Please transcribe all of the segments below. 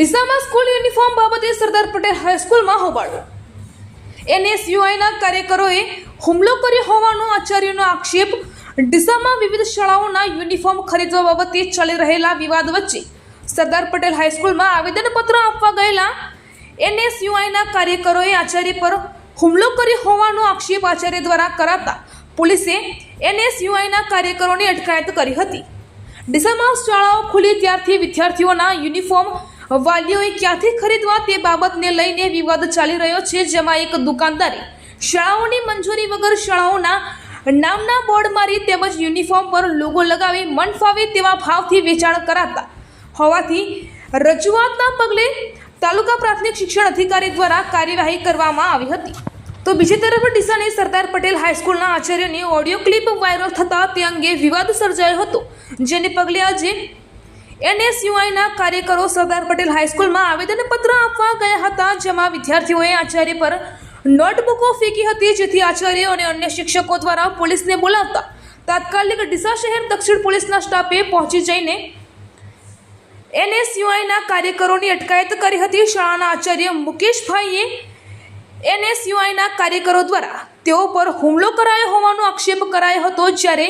ડીસામાં school uniform બાબતે સરદાર પટેલ હાઈસ્કૂલમાં હોબાળો. એનએસયુઆઈના કાર્યકરોએ હુમલો કર્યો હોવાનો આચાર્યનો આક્ષેપ. ડીસામાં વિવિધ શાળાઓના યુનિફોર્મ ખરીદવા બાબતે ચાલી રહેલા વિવાદ વચ્ચે સરદાર પટેલ હાઈસ્કૂલમાં આવેદનપત્ર આપવા ગયેલા એનએસયુઆઈના કાર્યકરોએ આચાર્ય પર હુમલો કર્યો હોવાનો આક્ષેપ આચાર્ય દ્વારા કરાતા પોલીસે એનએસયુઆઈના કાર્યકરોની અટકાયત કરી હતી. ડીસામાં શાળાઓ ખુલી ત્યારથી વિદ્યાર્થીઓના યુનિફોર્મ વાલીઓએ ક્યાંથી ખરીદવા તે બાબતને લઈને વિવાદ ચાલી રહ્યો છે, જેમાં એક દુકાનદારે શાળાઓની મંજૂરી વગર શાળાઓના નામના બોર્ડ મારી તેમજ યુનિફોર્મ પર લોગો લગાવી મન ફાવે તેવા ભાવથી વેચાણ કરાતા. હોવાથી રજૂઆતના પગલે તાલુકા પ્રાથમિક શિક્ષણ અધિકારી દ્વારા કાર્યવાહી કરવામાં આવી હતી. તો બીજી તરફ ડીસાની સરદાર પટેલ હાઈસ્કૂલના આચાર્યની ઓડિયો ક્લિપ વાયરલ થતાં તે અંગે વિવાદ સર્જાયો હતો, જેને પગલે આજે એનએસયુઆઈના કાર્યકરો સરદાર પટેલ હાઈસ્કૂલમાં આવેદનપત્ર આપવા ગયા હતા, જેમાં વિદ્યાર્થીઓએ આચાર્ય પર નોટબુકો ફેંકી હતી, જેથી આચાર્ય અને અન્ય શિક્ષકો દ્વારા પોલીસને બોલાવતા તાત્કાલિક ડીસા શહેર દક્ષિણ પોલીસના સ્ટાફે પહોંચી જઈને એનએસયુઆઈના કાર્યકરોની અટકાયત કરી હતી. શાળાના આચાર્ય મુકેશભાઈએ એનએસયુઆઈના કાર્યકરો દ્વારા તેઓ પર હુમલો કરાયો હોવાનો આક્ષેપ કરાયો હતો, જ્યારે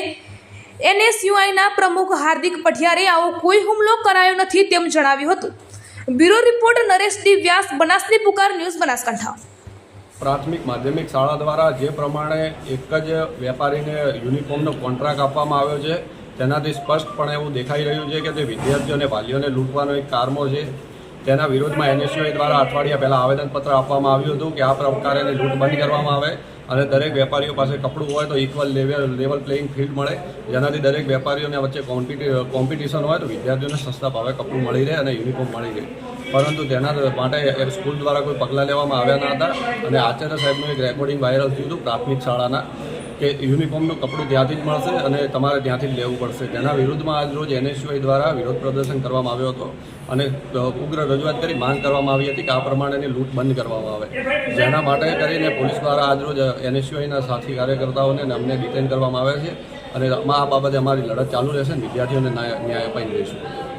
એનએસયુઆઈના પ્રમુખ હાર્દિક પઠિયારે આવો કોઈ હુમલો કરાયો નથી તેમ જણાવ્યું હતું. બ્યુરો રિપોર્ટ નરેશ વ્યાસ, બનાસની પુકાર ન્યૂઝ બનાસકાંઠા. પ્રાથમિક માધ્યમિક શાળા દ્વારા જે પ્રમાણે એક જ વેપારીને યુનિફોર્મનો કોન્ટ્રાક્ટ આપવામાં આવ્યો છે, તેનાથી સ્પષ્ટપણે એવું દેખાઈ રહ્યું છે કે તે વિદ્યાર્થીઓ અને વાલીઓને લૂંટવાનો એક કારમો છે. તેના વિરોધમાં એનએસયુઆઈ દ્વારા અઠવાડિયા પહેલાં આવેદનપત્ર આપવામાં આવ્યું હતું કે આ પ્રકારે લૂંટ બંધ કરવામાં આવે અને દરેક વેપારીઓ પાસે કપડું હોય તો equal level level playing field મળે. જેનાથી દરેક વેપારીઓને વચ્ચે કોમ્પિટિ કોમ્પિટિશન હોય તો વિદ્યાર્થીઓને સસ્તા ભાવે કપડું મળી રહે અને યુનિફોર્મ મળી રહે. પરંતુ તેના માટે સ્કૂલ દ્વારા કોઈ પગલાં લેવામાં આવ્યા ન હતા અને આચાર્ય સાહેબનું એક રેકોર્ડિંગ વાયરલ થયું હતું પ્રાથમિક શાળાના. કે યુનિફોર્મનું કપડું ત્યાંથી જ મળશે અને તમારે ત્યાંથી જ લેવું પડશે. તેના વિરુદ્ધમાં આજ રોજ એનએસયુઆઈ દ્વારા વિરોધ પ્રદર્શન કરવામાં આવ્યો હતો અને ઉગ્ર રજૂઆત કરી, માંગ કરવામાં આવી હતી કે આ પ્રમાણેની લૂંટ બંધ કરવામાં આવે. જેના માટે કરીને પોલીસ દ્વારા આજ રોજ એનએસયુઆઈના સાથી કાર્યકર્તાઓને અમને ડિટેન કરવામાં આવે છે અને આ બાબતે અમારી લડત ચાલુ રહેશે વિદ્યાર્થીઓને ન્યાય અપાઈ દઈશું.